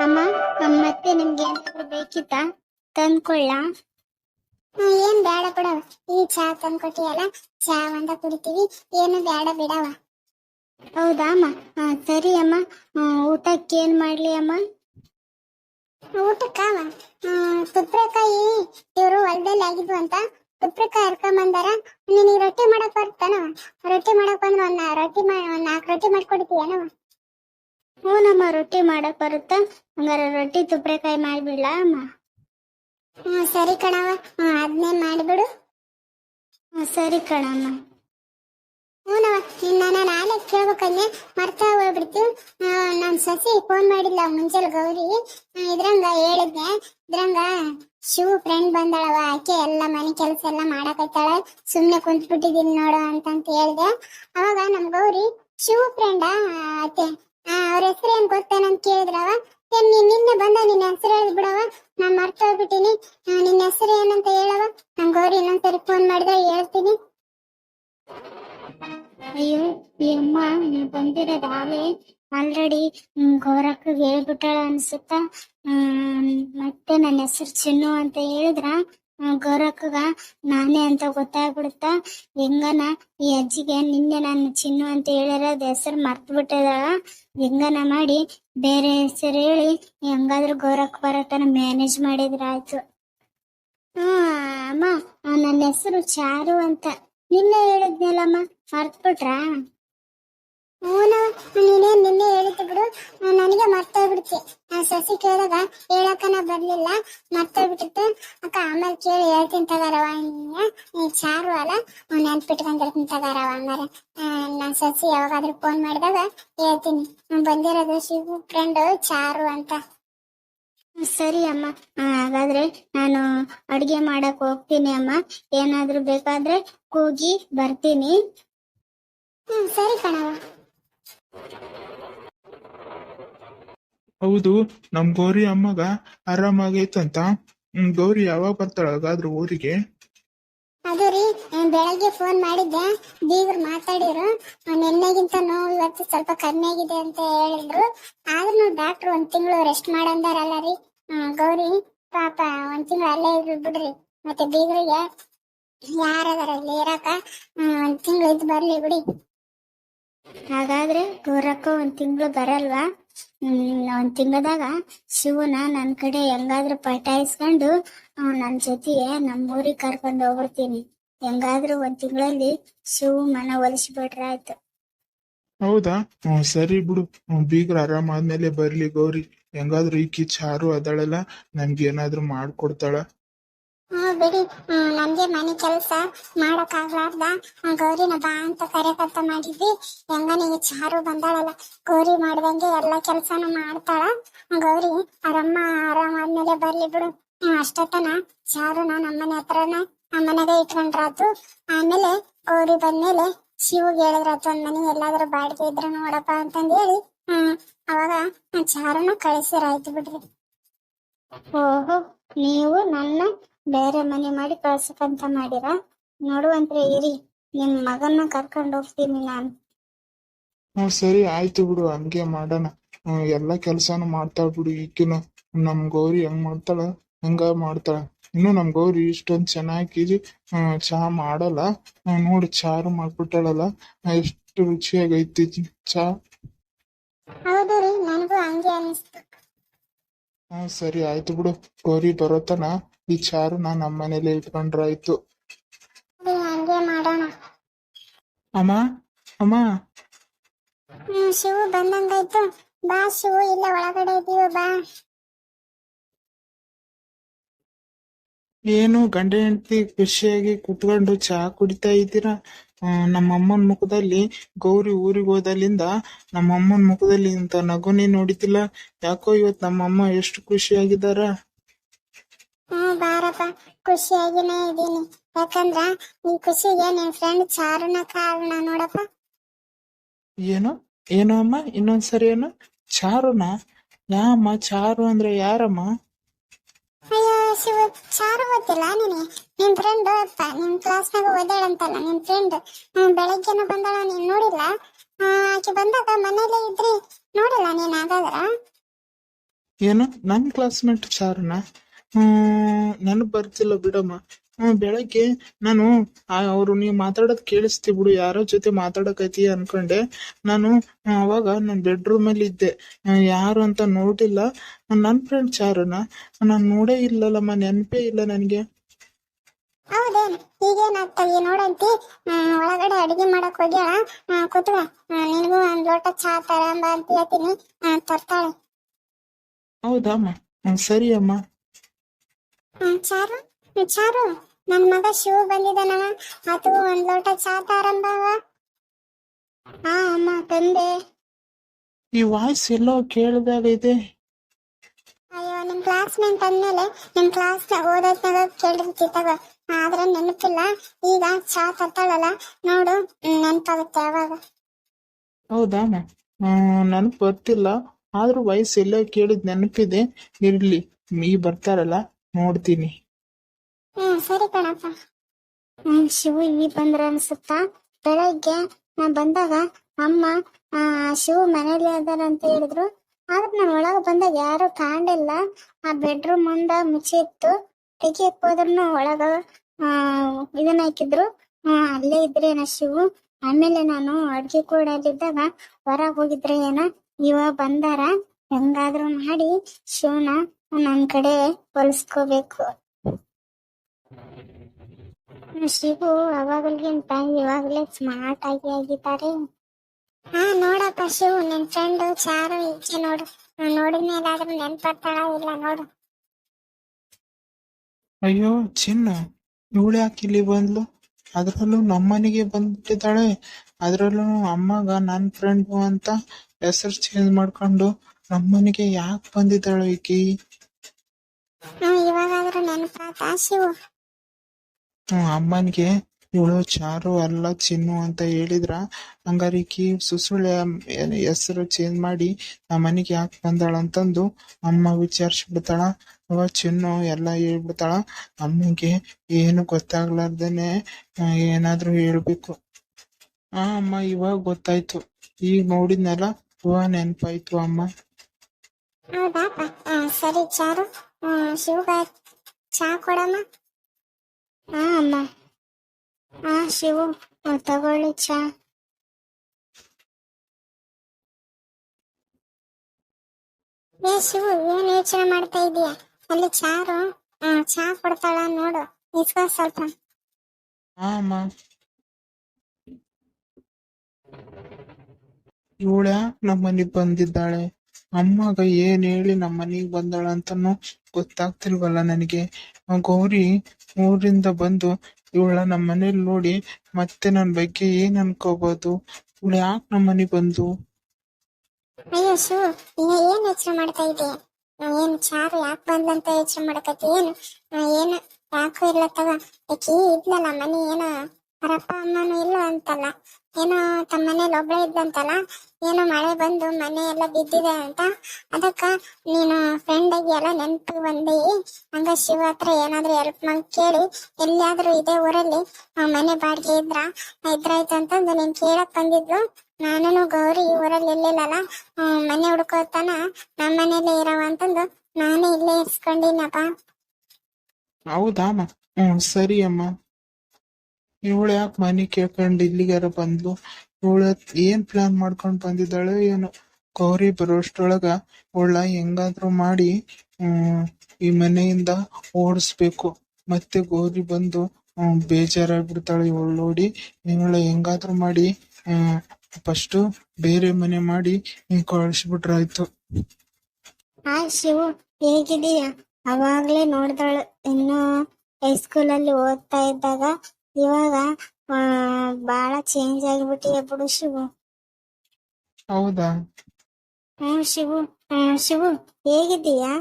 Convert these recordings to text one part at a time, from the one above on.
ಅಮ್ಮ ಮತ್ತೆ ನಿಮ್ಗೆ ಏನಾದ್ರು ಬೇಕಿತ್ತಾ? ತಂದ್ಕೊಳ್ಳ ಏನ್ ಬೇಡ ಬಿಡವ ಈ ಚಾ ತಂದ್ಕೊಟ್ಟಿಯಲ್ಲ ಚಾ ಒಂದ ಕುಡಿತೀವಿ. ಏನು ಬೇಡ ಬಿಡವ ಹೌದಾ ಅಮ್ಮ? ಹಾ ಸರಿ ಅಮ್ಮ. ಊಟಕ್ಕೆ ಏನ್ ಮಾಡ್ಲಿ ಅಮ್ಮ? ಊಟಕ್ಕವ ಸುಪ್ರಕಾಯಿ ಇವರು ಹೊಲದಲ್ಲಿ ಆಗಿದ್ವು ಅಂತ. ಸುಪ್ರಕಾಯಿ ಹರ್ಕೊಂಡ್ ಬಂದಾರ ನಿನಗೆ ರೊಟ್ಟಿ ಮಾಡಕ್ ಬರ್ತಾನವ ರೊಟ್ಟಿ ಮಾಡಕ್ ಬಂದ್ರೆ ಒಂದ್ ರೊಟ್ಟಿ ಒಂದ್ ನಾಲ್ಕು ರೊಟ್ಟಿ ಮಾಡ್ಕೊಡ್ತೀಯನವ ಹ್ಞೂನಮ್ಮ ರೊಟ್ಟಿ ಮಾಡಕ್ ಬರುತ್ತಾ? ಹಂಗಾರೆ ರೊಟ್ಟಿ ತುಪ್ರೆಕಾಯಿ ಮಾಡ್ಬಿಡ್ಲ ಅಮ್ಮ? ಹ್ಮ್ ಸರಿ ಕಣವ ಹ್ಮ್ ಅದನ್ನೇ ಮಾಡಿಬಿಡು. ಹ್ಮ್, ಸರಿ ಕಣಮ್ಮ. ಹ್ಞೂನವ ನಿನ್ನ ನಾನು ಆಲೆ ಕೇಳ್ಬೇಕಂದ್ರೆ ಮರ್ತಾ ಹೋಗ್ಬಿಡ್ತು ನಮ್ ಸಸಿ ಫೋನ್ ಮಾಡಿಲ್ಲ ಮುಂಚೆಲ್ ಗೌರಿ. ಇದ್ರಂಗ ಹೇಳಿದ್ದೆ ಇದ್ರಂಗ ಶಿವ ಫ್ರೆಂಡ್ ಬಂದಾಳವ ಆಕೆ ಎಲ್ಲ ಮನೆ ಕೆಲಸ ಎಲ್ಲ ಮಾಡಕತ್ತಾಳ ಸುಮ್ನೆ ಕುಂತ್ಬಿಟ್ಟಿದ್ದೀನಿ ನೋಡು ಅಂತಂತ ಹೇಳ್ದೆ. ಅವಾಗ ನಮ್ ಗೌರಿ ಶಿವ ಫ್ರೆಂಡ ಅತ್ತೆ? ಅವ್ರ ಹೆಸರು ಏನ್ ಗೊತ್ತೇನಂತ ಕೇಳಿದ್ರವ? ಏನ್ ನೀನ್ ನಿನ್ನೆ ಬಂದ, ನಿನ್ನ ಹೆಸರು ಹೇಳಿದ್ ಬಿಡವ. ನಾನ್ ಮರ್ತ ಹೋಗ್ಬಿಟ್ಟಿನಿ. ನಿನ್ನ ಹೆಸರು ಏನಂತ ಹೇಳವ? ನಮ್ ಗೌರಿ ಇನ್ನೊಂದ್ಸರಿ ಫೋನ್ ಮಾಡಿದ್ರೆ ಹೇಳ್ತೀನಿ. ಅಯ್ಯೋ, ಈ ಅಮ್ಮ, ನೀವ್ ಆಗಲೇ ಆಲ್ರೆಡಿ ಗೌರಕ್ಕಗೆ ಹೇಳ್ಬಿಟ್ಟಾಳ ಅನ್ಸುತ್ತ? ಮತ್ತೆ ನನ್ನ ಹೆಸರು ಚಿನ್ನು ಅಂತ ಹೇಳಿದ್ರ? ಗೌರಕ್ಕಗ ನಾನೇ ಅಂತ ಗೊತ್ತಾಗ್ಬಿಡುತ್ತ? ಹೆಂಗನ ಈ ಅಜ್ಜಿಗೆ ನಿನ್ನೆ ನಾನು ಚಿನ್ನು ಅಂತ ಹೇಳಿರೋದ್ ಹೆಸರು ಮರ್ತು ಬಿಟ್ಟಿದಾಳ ಹೆಂಗನ ಮಾಡಿ ಬೇರೆ ಹೆಸರು ಹೇಳಿ, ಹೆಂಗಾದ್ರೂ ಗೌರಕ್ ಬರತನ ಮ್ಯಾನೇಜ್ ಮಾಡಿದ್ರ ಆಯ್ತು. ಅಮ್ಮ ನನ್ನ ಹೆಸರು ಚಾರು ಅಂತ. ನಿನ್ನೆ ಹೇಳಿದ್ನಲ್ಲಮ್ಮ ಮರ್ತ್ಬಿಟ್ರಾ ಹೂನ ನೀನೇನ್ ನಿನ್ನೆ ಹೇಳಿದ್ದು ಬಿಡು. ನನಗೆ ಮರ್ತೋಗ್ಬಿಡ್ತಿ. ನಾನು ಸಸಿ ಕೇಳಿದಾಗ ಹೇಳಕನ ಬರ್ಲಿಲ್ಲ. ಮರ್ತೋಗ್ಬಿಟ್ಟಿತ್ತು. ಅಕ್ಕ ಆಮೇಲೆ ಕೇಳಿ ಹೇಳ್ತೀನಿ ತಗಾರವ ನೀ ಚಾರು ಅಲ್ಲ. ನೆನ್ಪಿಟ್ಕೊಂಡಿರ್ತೀನಿ ತಗಾರವ ಆ, ನಾನ್ ಸಸಿ ಯಾವಾಗಾದ್ರೂ ಫೋನ್ ಮಾಡಿದಾಗ ಹೇಳ್ತೀನಿ. ಬಂದಿರೋದು ಶಿವು ಫ್ರೆಂಡ್ ಚಾರು ಅಂತ. ಸರಿ ಅಮ್ಮ. ಹಾಗಾದ್ರೆ ನಾನು ಅಡ್ಗೆ ಮಾಡಕ್ ಹೋಗ್ತೀನಿ ಅಮ್ಮ. ಏನಾದ್ರೂ ಬೇಕಾದ್ರೆ ಕೂಗಿ ಬರ್ತೀನಿ. ಹ್ಮ್ ಸರಿ ಕಣವ ಹೌದು ನಮ್ ಗೌರಿ ಅಮ್ಮಗ ಆರಾಮಾಗೈತಂತ ಗೌರಿ ಯಾವಾಗ ಬರ್ತಾಳ ಊರಿಗೆ. ಅದು ರೀ ಬೆಳಗ್ಗೆ ಫೋನ್ ಮಾಡಿದ್ದೆ. ಬೀಗರು ಮಾತಾಡಿರು ಆ, ನಿನ್ನೆಗಿಂತ ನೋವು ಇವತ್ತು ಸ್ವಲ್ಪ ಕಮ್ಮಿ ಆಗಿದೆ ಅಂತ ಹೇಳಿದ್ರು. ಆದ್ರೂ ಡಾಕ್ಟರ್ ಒಂದ್ ತಿಂಗಳು ರೆಸ್ಟ್ ಮಾಡಂದಾರಲ್ಲ ರೀ. ಗೌರಿ ಪಾಪ ಒಂದ್ ತಿಂಗಳು ಅಲ್ಲೇ ಇದ್ರು ಬಿಡ್ರಿ. ಮತ್ತೆ ಬೀಗರಿಗೆ ಯಾರದಾರ ಇಲ್ಲಿ ಇರಾಕ? ಒಂದ್ ತಿಂಗಳು ಇದ್ ಬರ್ಲಿ ಬಿಡಿ. ಹಾಗಾದ್ರೆ ಗೌರಕ್ಕ ಒಂದ್ ತಿಂಗಳು ಬರಲ್ವಾ? ಹ್ಮ್ ಒಂದ್ ತಿಂಗಳದಾಗ ಶಿವನ ನನ್ ಕಡೆ ಹೆಂಗಾದ್ರೂ ಪಟಾಯಿಸ್ಕೊಂಡು ನನ್ ಜೊತೆಗೆ ನಮ್ ಊರಿಗೆ ಕರ್ಕೊಂಡು ಹೋಗ್ಬಿಡ್ತೀನಿ. ಹೆಂಗಾದ್ರೂ ಒಂದ್ ತಿಂಗಳಲ್ಲಿ ಶಿವ ಮನ ಒಲಿಸ್ಬಿಟ್ರೆ ಆಯ್ತು. ಹೌದಾ? ಸರಿ ಬಿಡು. ಹ್ಮ್, ಬೀಗ್ರ ಆರಾಮಾದ್ಮೇಲೆ ಬರ್ಲಿ ಗೌರಿ. ಹೆಂಗಾದ್ರೂ ಈಕಿ ಚಾರು ಅದಳಲ್ಲ ನಮ್ಗೆ ಏನಾದ್ರು ಮಾಡ್ಕೊಡ್ತಾಳ. ಹ್ಮ್, ಬಿಡಿ. ನಮ್ಗೆ ಮನೆ ಕೆಲಸ. ಮಾಡಕ್ ಆಗ್ಲಾರ್ದ ಆ ಗೌರಿನ ಬಾ ಅಂತ ಕರೆಕಂತ ಮಾಡಿದ್ವಿ. ಹೆಂಗನಿಗೆ ಚಾರು ಬಂದಾಳಲ್ಲ. ಗೌರಿ ಮಾಡ್ದಂಗೆ ಎಲ್ಲಾ ಕೆಲ್ಸಾನು ಮಾಡ್ತಾಳ. ಆ ಗೌರಿ ಆರಮ್ಮ ಆರಾಮಾದ್ಮೇಲೆ ಬರ್ಲಿ ಬಿಡು. ಅಷ್ಟತನ ಚಾರು ಚಾರುನ ನಮ್ಮನೆ ಹತ್ರನ ನಮ್ಮನೆಗೆ ಇಟ್ಕೊಂಡ್ರಾತು. ಆಮೇಲೆ ಗೌರಿ ಬಂದ್ಮೇಲೆ ಶಿವಗ್ ಹೇಳಿದ್ರಾತು, ಒಂದ್ ಮನೆ ಎಲ್ಲಾದ್ರೂ ಬಾಡಿಗೆ ಇದ್ರೆ ನೋಡಪ್ಪ ಅಂತಂದ್ ಹೇಳಿ ಹ್ಮ್, ಅವಾಗ ಚಾರನ್ನ ಚಾರುನ ಕಳಿಸಿರಾಯ್ತು ಬಿಡ್ರಿ. ಓಹೋ ನೀವು ನನ್ನ ಬೇರೆ ಮನೆ ಮಾಡಿ ಕಳ್ಸಕ್ಕಂತ ಮಾಡಿರ? ನೋಡುವಂತ್ರೆ ಇರಿ ನಿಮ್ ಮಗನ್ನ ಕರ್ಕೊಂಡು ಹೋಗ್ತೀನಿ ನಾನು. ಹ್ಮ್ ಸರಿ ಆಯ್ತು ಬಿಡು ಹಂಗೆ ಮಾಡೋಣ. ಹ್ಮ್, ಎಲ್ಲಾ ಕೆಲ್ಸಾನು ಮಾಡ್ತಾಳ ಬಿಡು ಈಕಿನು. ನಮ್ ಗೌರಿ ಹೆಂಗ್ ಮಾಡ್ತಾಳ ಹಂಗ ಮಾಡ್ತಾಳ. ಇನ್ನು ನಮ್ ಗೌರಿ ಇಷ್ಟೊಂದ್ ಚೆನ್ನಾಗಿ ಹ್ಮ್, ಚಹಾ ಮಾಡಲ್ಲ. ಹ್ಮ್, ನೋಡು ಚಾರು ಮಾಡ್ಬಿಟ್ಟಾಳಲ್ಲ. ಎಷ್ಟು ರುಚಿಯಾಗೈತಿ ಚಹಾ ಹೌದು ರೀ ನನಗೂ ಹಂಗೆ ಅನಿಸ್ತು. ಹಾ ಸರಿ ಆಯ್ತು ಬಿಡು. ಗೌರಿ ಬರೋತನ. ಈ ಚಾರು ನಾ ನಮ್ಮ ಮನೇಲಿ ಇಟ್ಕೊಂಡ್ರಾಯ್ತು ಹಂಗೆ ಮಾಡೋಣ. ಅಮ್ಮ ಅಮ್ಮ. ಹ್ಮ್ ಶಿವು ಬಂದಂಗಾಯ್ತು. ಬಾ ಶಿವು ಇಲ್ಲ ಒಳಗಡೆ ಇದೀವ ಬಾ. ಏನು ಗಂಡ ಹೆಂಡತಿ ಖುಷಿಯಾಗಿ ಕುತ್ಕೊಂಡು ಚಹಾ ಕುಡಿತಾ ಇದ್ದೀರಾ? ಆ, ನಮ್ಮ ಅಮ್ಮನ ಮುಖದಲ್ಲಿ ಗೌರಿ ಊರಿಗೆ ಹೋದಲ್ಲಿಂದ ನಮ್ಮ ಅಮ್ಮನ ಮುಖದಲ್ಲಿ ಇಂಥ ನಗುನೇ ನೋಡಿದ್ದಿಲ್ಲ. ಯಾಕೋ ಇವತ್ ನಮ್ಮ ಅಮ್ಮ ಎಷ್ಟು ಖುಷಿಯಾಗಿದ್ದಾರ? ಹ್ಮ್ ಬಾರಪ್ಪ. ಖುಷಿಯಾಗಿನೇ ಇದ್ದೀನಿ. ಯಾಕಂದ್ರ ನಿನ್ ಖುಷಿಗೆ ನಿನ್ ಫ್ರೆಂಡ್ ಚಾರುನ ಕಾರಣ ನೋಡಪ್ಪ. ಏನು? ಏನು ಅಮ್ಮ? ಇನ್ನೊಂದ್ಸರಿ ಏನು? ಚಾರುನ? ಯಾಮ್ಮ ಚಾರು ಅಂದ್ರೆ ಯಾರಮ್ಮ? ಅಯ್ಯೋ, ಶಿವು ಚಾರು ಗೊತ್ತಿಲ್ಲ ನಿನಗೆ ನಿನ್ ಫ್ರೆಂಡ್ ಅಪ್ಪ ನಿನ್ ಕ್ಲಾಸ್ನಾಗ ಓದಾಳಂತಲ್ಲ ನಿನ್ ಫ್ರೆಂಡ್ ಬೆಳಗ್ಗೆನ ಬಂದಾಳ, ನೀನ್ ನೋಡಿಲ್ಲ? ಆಕೆ ಬಂದಾಗ ಮನೇಲೆ ಇದ್ರಿ, ನೋಡಿಲ್ಲ ನೀನ್ ಹಾಗಾದ್ರ? ಏನು? ನನ್ನ ಕ್ಲಾಸ್ಮೇಟ್ ಚಾರುನ? ನನಗ್ ಬರ್ತಿಲ್ಲ ಬಿಡಮ್ಮ. ಬೆಳಗ್ಗೆ ನಾನು ಅವರು ನೀವು ಮಾತಾಡೋದು ಕೇಳಿಸ್ತಿ ಬಿಡು ಯಾರೋ ಜೊತೆ ಮಾತಾಡಕೈತಿ ಅನ್ಕೊಂಡೆ. ನಾನು ಅವಾಗ ನನ್ನ ಬೆಡ್ರೂಮ್ ಅಲ್ಲಿ ಇದ್ದೆ. ಯಾರು ಅಂತ ನೋಡಿಲ್ಲ. ನನ್ನ ಫ್ರೆಂಡ್ ಚಾರುನ ನಾನು ನೋಡೇ ಇಲ್ಲಲ್ಲಮ್ಮ ನೆನಪೇ ಇಲ್ಲ ನನಗೆ. ಹೌದೇನ್? ಈಗೇನಾಗ್ತದೆ ನೋಡಂತಿ? ಒಳಗಡೆ ಅಡಿಗೆ ಮಾಡಕ್ ಹೋಗ್ಯಾಳ? ಕೂತ್ಕ. ನಿನಗೂ ಒಂದ್ ಲೋಟ ಚಾ ತರಂಬ ಅಂತ ಹೇಳ್ತೀನಿ. ತರ್ತಾಳೆ. ಹೌದಾ ಹ್ಮ್, ಸರಿ ಅಮ್ಮ. ಚಾರು. ಚಾರು. ನನ್ ಮಗ ಶಿವ ಬಂದಿದ್ದಾನವ. ಅದು ಒಂದ್ ಲೋಟ ಚಾ ತಾರಂಬವ ಹಾ ಅಮ್ಮ ತಂದೆ. ಈ ವಾಯ್ಸ್ ಎಲ್ಲೋ ಕೇಳ್ದಾಗಿದೆ ಅಯ್ಯೋ ನಿಮ್ ಕ್ಲಾಸ್ಮೇಟ್ ಅಂದ್ಮೇಲೆ ನಿಮ್ ಕ್ಲಾಸ್ ಓದೋದ್ನಾಗ ಕೇಳಿರ್ತಿತ್ತವ ಆದ್ರೆ ನೆನಪಿಲ್ಲ. ಈಗ ಚಾ ತರ್ತಾಳಲ್ಲ. ನೋಡು ನೆನಪಾಗುತ್ತೆ ಹೌದಾ ಹೌದಮ್ಮ ನನಗ್ ಬರ್ತಿಲ್ಲ ಆದ್ರೂ ವಯಸ್ಸು ಎಲ್ಲೋ ಕೇಳಿದ್ ನೆನಪಿದೆ. ಇರ್ಲಿ ಮೀ ಬರ್ತಾರಲ್ಲ ನೋಡ್ತೀನಿ. ಹ್ಮ್, ಸರಿ ಕಣಪ್ಪ. ಹ್ಮ್, ಶಿವು ಇಲ್ಲಿ ಬಂದ್ರ ಅನ್ಸುತ್ತಾ? ಬೆಳಗ್ಗೆ ನಾ ಬಂದಾಗ ಅಮ್ಮ, ಆ, ಶಿವು ಮನೇಲಿ ಅದಾರ ಅಂತ ಹೇಳಿದ್ರು. ಆದ್ರೆ ನಾನು ಒಳಗ ಬಂದಾಗ ಯಾರು ಕಾಣಲಿಲ್ಲ. ಆ ಬೆಡ್ರೂಮ್ ಮುಂದ ಮುಚ್ಚಿತ್ತು. ತೆಗಿಯಕ್ ಹೋದ್ರು ಒಳಗ, ಆ, ಇದನ್ನ ಹಾಕಿದ್ರು. ಹ್ಮ್, ಅಲ್ಲೇ ಇದ್ರೇನ ಶಿವು? ಆಮೇಲೆ ನಾನು ಅಡ್ಗೆ ಕೂಡಲಿದ್ದಾಗ ಹೊರಗ್ ಹೋಗಿದ್ರೆ ಏನ? ಇವಾಗ ಬಂದಾರ. ಹೆಂಗಾದ್ರು ಮಾಡಿ ಶಿವನ ನನ್ ಕಡೆ ಹೊಲಿಸ್ಕೋಬೇಕು. ಶಿವು ಅವಾಗಲ್ಗಿಂತ ಇವಾಗಲೇ ಸ್ಮಾರ್ಟ್ ಆಗಿ ಆಗಿದ್ದಾರೆ ಹಾ ನೋಡಪ್ಪ ಶಿವು ನಿನ್ ಫ್ರೆಂಡ್ ಚಾರು ಈಚೆ ನೋಡು. ನೋಡಿದ ಮೇಲಾದ್ರೂ ನೆನ್ಪರ್ತಾಳ ಇಲ್ಲ ನೋಡು. ಅಯ್ಯೋ ಚಿನ್ನ ಇವಳು ಯಾಕೆ ಇಲ್ಲಿ ಬಂದ್ಲು? ಅದ್ರಲ್ಲೂ ನಮ್ಮನೆಗೆ ಬಂದ್ಬಿಟ್ಟಿದ್ದಾಳೆ. ಅದ್ರಲ್ಲೂ ಅಮ್ಮಗ ನನ್ ಫ್ರೆಂಡು ಅಂತ ಹೆಸರು ಚೇಂಜ್ ಮಾಡ್ಕೊಂಡು ನಮ್ಮನೆಗೆ ಯಾಕೆ ಬಂದಿದ್ದಾಳೆ ಈಕಿ? ಇವಾಗಾದ್ರೂ ನೆನಪಾತ ಶಿವು? ಅಮ್ಮನಿಗೆ ಇವಳು ಚಾರು, ಅಲ್ಲ, ಚಿನ್ನು ಅಂತ ಹೇಳಿದ್ರ? ಹಂಗಾರಿಕಿ ಸುಸುಳೆ ಹೆಸರು ಚೇಂಜ್ ಮಾಡಿ ನಮ್ಮ ಮನೆಗೆ ಯಾಕೆ ಬಂದಾಳ ಅಂತಂದು ಅಮ್ಮ ವಿಚಾರಿಸ್ಬಿಡ್ತಾಳ. ಅವ ಚಿನ್ನು ಎಲ್ಲ ಹೇಳ್ಬಿಡ್ತಾಳ. ಅಮ್ಮಗೆ ಏನು ಗೊತ್ತಾಗ್ಲಾರ್ದೇನೆ ಏನಾದ್ರೂ ಹೇಳ್ಬೇಕು. ಆ, ಅಮ್ಮ, ಇವಾಗ ಗೊತ್ತಾಯ್ತು. ಈಗ ನೋಡಿದ್ನಲ್ಲ ಇವಾಗ ನೆನ್ಪಾಯ್ತು ಅಮ್ಮ. ಹೌದಾಪ ಹಾ ಸರಿ ಚಾರು. ಚಾ ಕೊಡಮ್ಮ. ಹಾ, ಅಮ್ಮ. ಹಾ, ಶಿವು ತಗೊಳ್ಳಿ ಚಾ. ಏ, ಶಿವು, ಏನ್ ಯೋಚನೆ ಮಾಡ್ತಾ ಇದೀಯ? ಅಲ್ಲಿ ಚಾರು ಚಾ ಕೊಡ್ತಾಳ ನೋಡು. ಇಸ್ಕೋ ಸ್ವಲ್ಪ. ಅಮ್ಮ. ಇವಳ ನಮ್ಮ ಮನೆಗ್ ಬಂದಿದ್ದಾಳೆ. ಅಮ್ಮಗ ಏನ್ ಹೇಳಿ ನಮ್ಮ ಮನೆಗ್ ಬಂದಾಳ ಅಂತಾನು ಗೊತ್ತಾಗ್ತಿಲ್ವಲ್ಲ ನನಗೆ. ಗೌರಿ ಊರಿಂದ ಬಂದು ಇವಳ ನಮ್ಮ ಮನೇಲಿ ನೋಡಿ ಮತ್ತೆ ನನ್ ಬಗ್ಗೆ ಏನ್ ಅನ್ಕೋಬಹುದು ಇವಳು ಯಾಕೆ ನಮ್ಮ ಮನೆಗ್ ಬಂದು? ಅಯ್ಯೋ ಏನ್ ಯೋಚನೆ ಮಾಡ್ತಾ ಇದೀಯ ಏನ್ ಚಾರು ಯಾಕೆ ಬಂದಂತ ಯೋಚನೆ ಮಾಡಕತ್ತಿ? ಏನು? ಏನು ಯಾಕೂ ಇಲ್ಲ ತಗ. ಇದ್ಲಲ್ಲ ಮನೆ, ಏನೋ ಅರಪ್ಪ ಅಮ್ಮನೂ ಇಲ್ಲ ಅಂತಲ್ಲ. ಏನೋ ತಮ್ಮ ಮನೇಲಿ ಇದ್ದಂತಲ್ಲ, ಏನೋ ಮಳೆ ಬಂದು ಮನೆ ಎಲ್ಲ ಬಿದ್ದಿದೆ ಅಂತ. ಅದಕ್ಕ ನೀನು ಫ್ರೆಂಡ್ ಆಗಿ ಎಲ್ಲ ನೆನಪಿಗೆ ಬಂದಿ. ಹಂಗ ಶಿವ ಹತ್ರ ಏನಾದ್ರೂ ಹೆಲ್ಪ್ ಮಾಡಿ ಕೇಳಿ, ಎಲ್ಲಿಯಾದ್ರೂ ಇದೇ ಊರಲ್ಲಿ ಮನೆ ಬಾಡಿಗೆ ಇದ್ರ, ಇದ್ರಾಯ್ತು ಅಂತಂದು ನೀನ್ ಕೇಳಕ್ ಬಂದಿದ್ಲು. ನಾನು ಗೌರಿ ಊರಲ್ಲಿ ಇರ್ಲಿಲ್ಲಲ್ಲ ಮನೆ ಹುಡ್ಕೋತಾನ ನಮ್ಮ ಮನೇಲಿ ಇರವ ಅಂತಂದು ನಾನೇ ಇಲ್ಲೇ ಇರ್ಸ್ಕೊಂಡಿನಪ್ಪ. ಹೌದಾ ಸರಿ ಅಮ್ಮ. ಇವಳು ಯಾಕೆ ಮನೆ ಕೇಳ್ಕೊಂಡು ಇಲ್ಲಿಗಾರ ಬಂದ್ಲು? ಇವಳ ಏನ್ ಪ್ಲಾನ್ ಮಾಡ್ಕೊಂಡ್ ಬಂದಿದ್ದಾಳೆ ಏನು. ಗೌರಿ ಬರೋಷ್ಟ್ರೊಳಗ ಅವಳ ಹೆಂಗಾದ್ರೂ ಮಾಡಿ, ಹ್ಮ್, ಈ ಮನೆಯಿಂದ ಓಡಿಸ್ಬೇಕು. ಮತ್ತೆ ಗೌರಿ ಬಂದು, ಹ್ಮ್, ಬೇಜಾರಾಗ್ಬಿಡ್ತಾಳೆ ಇವಳು ನೋಡಿ. ಇವಳ ಹೆಂಗಾದ್ರೂ ಮಾಡಿ, ಹ್ಮ್ ಫಸ್ಟ್ ಬೇರೆ ಮನೆ ಮಾಡಿ ಕಳಿಸ್ಬಿಟ್ರಾಯ್ತು ಶಿವು ಹೇಗಿದೀಯ ಅವಾಗ್ಲೇ ನೋಡ್ದಾಳು. ಇನ್ನು ಹೈಸ್ಕೂಲಲ್ಲಿ ಓದ್ತಾ ಇದ್ದಾಗ ಇವಾಗ ಬಾಳ ಚೇಂಜ್ ಆಗಿಬಿಟ್ಟಿಯ ಬಿಡು ಶಿವು. ಹೌದಾ? ಹ್ಮ್ ಶಿವು ಹ್ಮ್ ಶಿವು ಹೇಗಿದ್ದೀಯಾ?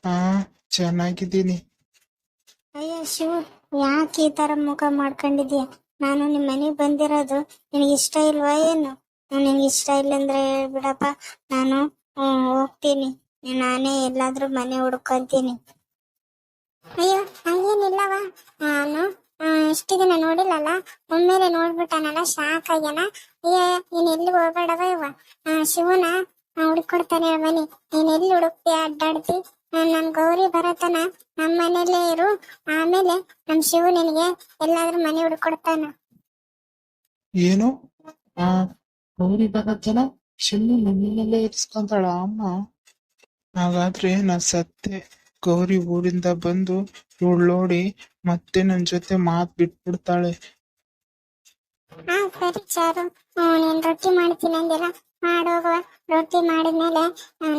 ಹಾ ಚೆನ್ನಾಗಿದ್ದೀನಿ. ಅಯ್ಯೋ ಶಿವು ಯಾಕೆ ಈ ತರ ಮುಖ ಮಾಡ್ಕೊಂಡಿದೀಯ ನಾನು ನಿಮ್ ಮನೆಗ್ ಬಂದಿರೋದು ನಿನಗೆ ಇಷ್ಟ ಇಲ್ವಾ ಏನು? ನಿನಗೆ ಇಷ್ಟ ಇಲ್ಲ ಅಂದ್ರೆ ಹೇಳ್ಬಿಡಪ್ಪ. ನಾನು ಹೋಗ್ತೀನಿ. ನಾನೇ ಎಲ್ಲಾದ್ರೂ ಮನೆ ಹುಡ್ಕೊಂತೀನಿ. ಅಯ್ಯೋ ಹಂಗೇನಿಲ್ಲವಾ ನಾನು ಇಷ್ಟು ದಿನ ನೋಡಿಲ್ಲಲ್ಲ? ಒಮ್ಮೆಲೆ ನೋಡ್ಬಿಟ್ಟನಲ್ಲ ಶಾಕ್ ಆಗ್ಯಾನ. ಅಯ್ಯ ನೀನ್ ಎಲ್ಲಿ ಹೋಗ್ಬೇಡವ ಇವ ಆ, ಶಿವನ ಹುಡುಕೊಡ್ತಾನೆ ಆ ಮನೆ. ನೀನ್ ಎಲ್ಲಿ ಹುಡುಕ್ತಿ ಅಡ್ಡಾಡ್ತಿ? ನನ್ ಗೌರಿ ಬರತನ. ನಮ್ಮ ಮನೇಲೇ ಇರು. ಆಮೇಲೆ ನಮ್ ಶಿವ ನಿನಗೆ ಎಲ್ಲಾದ್ರೂ ಮನೆ ಹುಡುಕೊಡ್ತಾನ. ಏನು? ಆ ಗೌರಿ ಬರತನ? ಶಿವ ನನ್ನಲ್ಲೇ ಇರಿಸ್ಕೊಂತಾಳ ಅಮ್ಮ. ಹಾಗಾದ್ರೆ ನಾ ಸತ್ತೆ. ಗೌರಿ ಊರಿಂದ ಬಂದು ಇವಳು ನೋಡಿ ಮತ್ತೆ ನನ್ ಜೊತೆ ಮಾತ್ ಬಿಟ್ಬಿಡ್ತಾಳೆ. ಹಾ ಸರಿ ಚಾರು. ನಾನು ರೊಟ್ಟಿ ಮಾಡ್ತೀನಿ ಅಂದಿಲ್ಲ. ಮಾಡೋಗುವ ರೊಟ್ಟಿ ಮಾಡಿದ್ಮೇಲೆ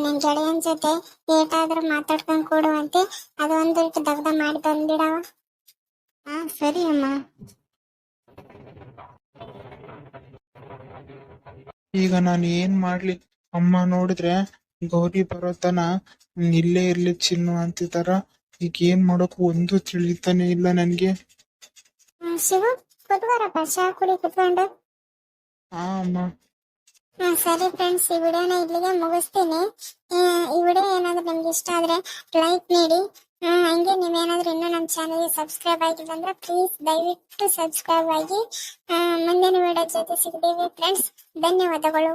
ನಿನ್ ಗೆಳೆಯನ್ ಜೊತೆ ಏಟಾದ್ರೂ ಮಾತಾಡ್ಕೊಂಡ್ ಕೂಡುವಂತೆ ಅದೊಂದು ಇಟ್ಟು ದಗ್ಧ ಮಾಡಿ ಬಂದ್ಬಿಡವ. ಹಾ ಸರಿ ಅಮ್ಮ. ಈಗ ನಾನು ಏನ್ ಮಾಡ್ಲಿ? ಅಮ್ಮ ನೋಡಿದ್ರೆ ಗೌರಿ ಬರೋತನ ಇಲ್ಲೇ ಇರ್ಲಿ ಚಿನ್ನು ಅಂತಿದಾರ. ಈಗ ಏನ್ ಮಾಡೋಕು ಒಂದು ತಿಳಿತಾನೆ ಇಲ್ಲ ನನ್ಗೆ. ಹ್ಮ್, ಶಿವು ಕುತ್ಕೋರಪ್ಪ ಚಾ ಕುಡಿ ಕುತ್ಕೊಂಡು. ಆ ಅಮ್ಮ. ಹಾ ಸರಿ ಫ್ರೆಂಡ್ಸ್ ಈ ವಿಡಿಯೋನ ಇಲ್ಲಿಗೆ ಮುಗಿಸ್ತೀನಿ. ಆ, ಈ ವಿಡಿಯೋ ಏನಾದ್ರೂ ನಿಮ್ಗೆ ಇಷ್ಟ ಆದ್ರೆ ಲೈಕ್ ನೀಡಿ ಆ, ಹಂಗೆ ನೀವೇನಾದ್ರೂ ಇನ್ನೂ ನಮ್ಮ ಚಾನಲ್ಗೆ ಸಬ್ಸ್ಕ್ರೈಬ್ ಆಗಿಲ್ಲ ಅಂದ್ರೆ ಪ್ಲೀಸ್ ದಯವಿಟ್ಟು ಸಬ್ಸ್ಕ್ರೈಬ್ ಆಗಿ. ಆ, ಮುಂದಿನ ವಿಡಿಯೋ ಜೊತೆ ಸಿಗ್ತೀವಿ ಫ್ರೆಂಡ್ಸ್ ಧನ್ಯವಾದಗಳು.